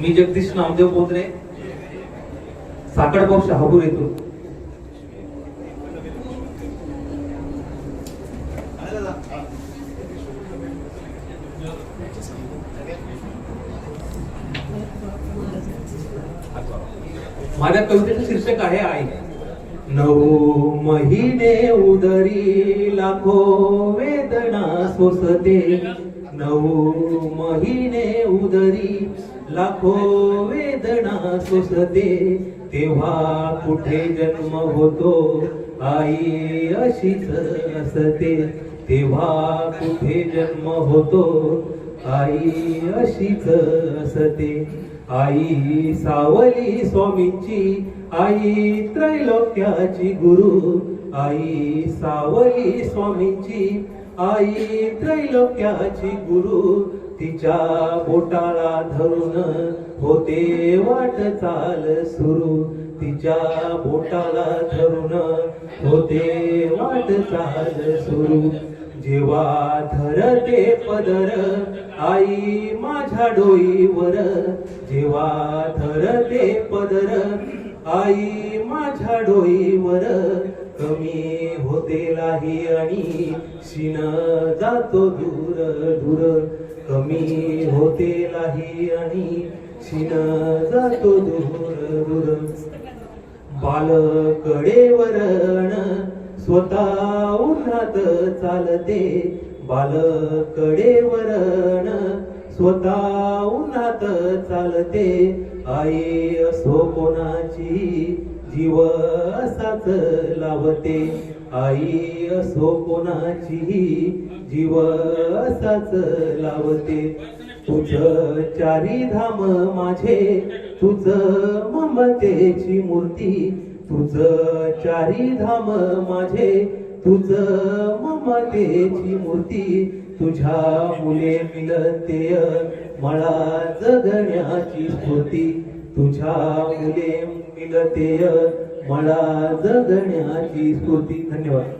मी जगदीश नामदेव पोत्रे साकडगाव शहापूर येथून. माझ्या कवितेचं शीर्षक आहे आई. नऊ महिने उदरी लाखो वेदना सोसते. नऊ महिने उदरी लाखो वेदना सोसते. तेव्हा कुठे जन्म होतो आई अशीच असते. तेव्हा कुठे जन्म होतो आई अशीच असते. आई सावली स्वामींची आई त्रैलोक्याची गुरु. आई सावली स्वामींची आई त्रैलोक्याची गुरु तिच्या बोटाला धरून होते वाट चाल सुरू. तिच्या बोटाला धरून होते वाट चाल सुरू. जेव्हा धरते पदर आई माझ्या डोईवर जेव्हा धरते पदर आई माझ्या डोईवर कमी हो लाही आणि शिन जातो दूर दूर. कमी होते लाही आणि शिन जातो दूर दूर. बालकडे वरण स्वतः उन्हात चालते. बालकडे वरण स्वतः उन्हात चालते. आई असो कोणाची जीवसाच लावते. आई असो कोणाची जीवसाच लावते. तुझ चारी धाम माझे तुझ ममतेची मूर्ती तुझ चारी धाम माझे तुझ ममतेची मूर्ती तुझ्या मुले मिलतेय मला जगण्याची स्फूर्ती तुझ्या मुले मिलतेय मला जगण्याची स्फूर्ती धन्यवाद.